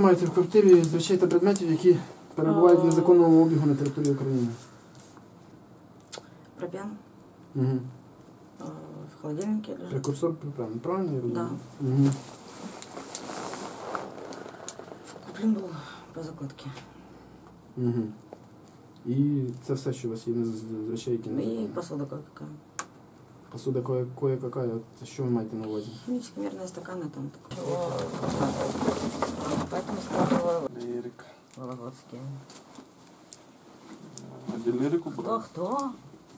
Маєте в квартирі з речей та предметів, які перебувають в незаконному обігу на території України. Пропен Угу. э, в холодильнике лежит. Прекурсор припевний, правильно я розумію? Да. Угу. Куплен был по закладке. Угу. І це все, що у вас є з з речей, які И незаконні. посуда какая. Посуда кое, кое какая, от це що ви маєте на увазі? Химические мерные стаканы там такое. Поэтому складывала Лірик. Вологодские. А де лірику Кто, брав? кто?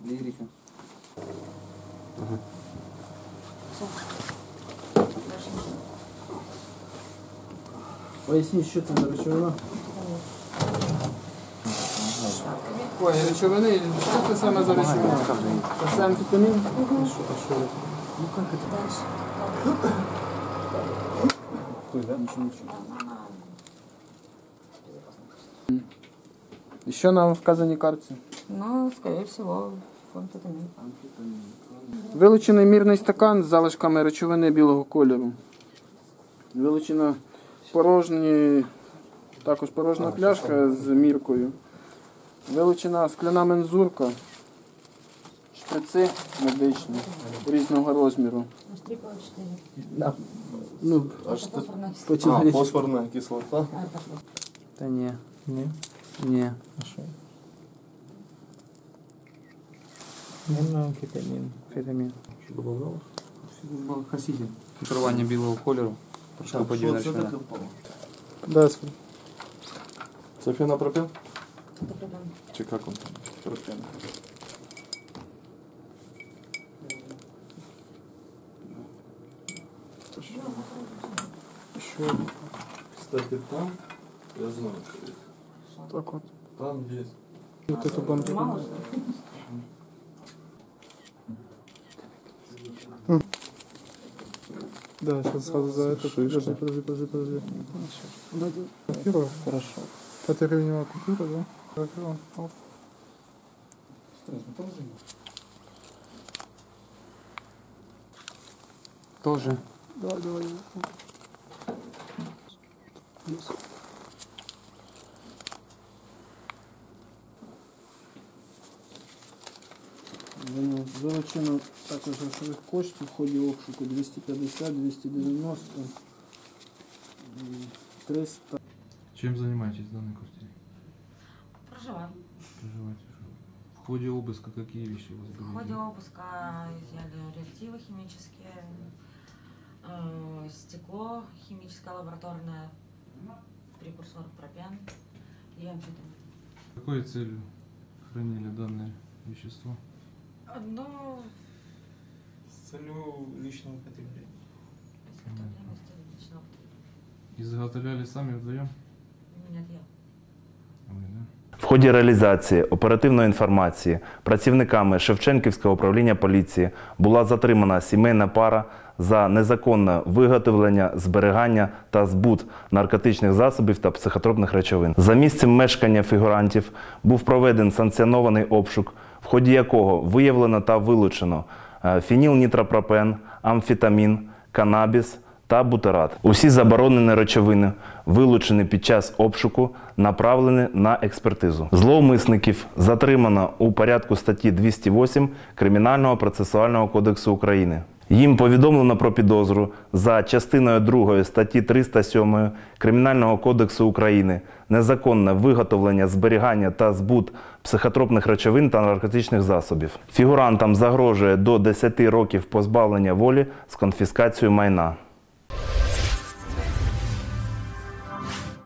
Лірика. Поясніть, що це за речовина? Ой, речовини, що це саме за речовина? Це сам амфетамін? А що, а що? Ну як це? Дальше. Нічого, нічого. І Що на вказаній картці? Ну, скорее всего, амфетамин. Вилучений мірний стакан з залишками речовини білого кольору. Вилучена порожні, також порожня пляшка з міркою. Вилучена скляна мензурка, шприци медичні різного розміру. Ну, по А, фосфорна кислота. Та ні. Ні? Ні. А що? Амфетамін. Амфетамін. Що добавляла? Хасіді. Фільтрування білого кольору. Трошки подібна Що це речовина. таке впало? Да, Це фенопропен? Это проблема. Чи як він там? Пропен. що? Кстати, там, я знаю, що Так от. Там є. Вот эту банку. Мало. Да, сейчас сразу за это. Подожди, подожди, подожди, подожди. Купюра? Хорошо. Это гривневая купюра, да? Хорошо. Оп. Тоже. Давай, давай. Воно Вилучено також грошових коштів в ході обшуку 250, 290, м, 300. Чем занимаетесь в данной квартире? Проживаем. Проживаете? В ходе обыска какие вещи у вас были? В ходе обыска изъяли реактивы химические, э, стекло химическое лабораторное, прекурсор пропен и амфетамин. Какой целью хранили данное вещество? Ну, З целью личного потребления. изготовляемости личного. Изготовляли сами вдвоем? Нет, я. Вы, да? В ході реалізації оперативної інформації працівниками Шевченківського управління поліції була затримана сімейна пара за незаконне виготовлення, зберігання та збут наркотичних засобів та психотропних речовин. За місцем мешкання фігурантів був проведений санкціонований обшук, ході якого виявлено та вилучено фінілнітропропен, фенілнітропропен, амфетамін, канабіс та бутерат. Усі заборонені речовини, вилучені під час обшуку, направлені на експертизу. Зловмисників затримано у порядку статті 208 Кримінального процесуального кодексу України. Їм повідомлено про підозру за частиною 2 статті 307 Кримінального кодексу України незаконне виготовлення, зберігання та збут психотропних речовин та наркотичних засобів. Фігурантам загрожує до 10 років позбавлення волі з конфіскацією майна.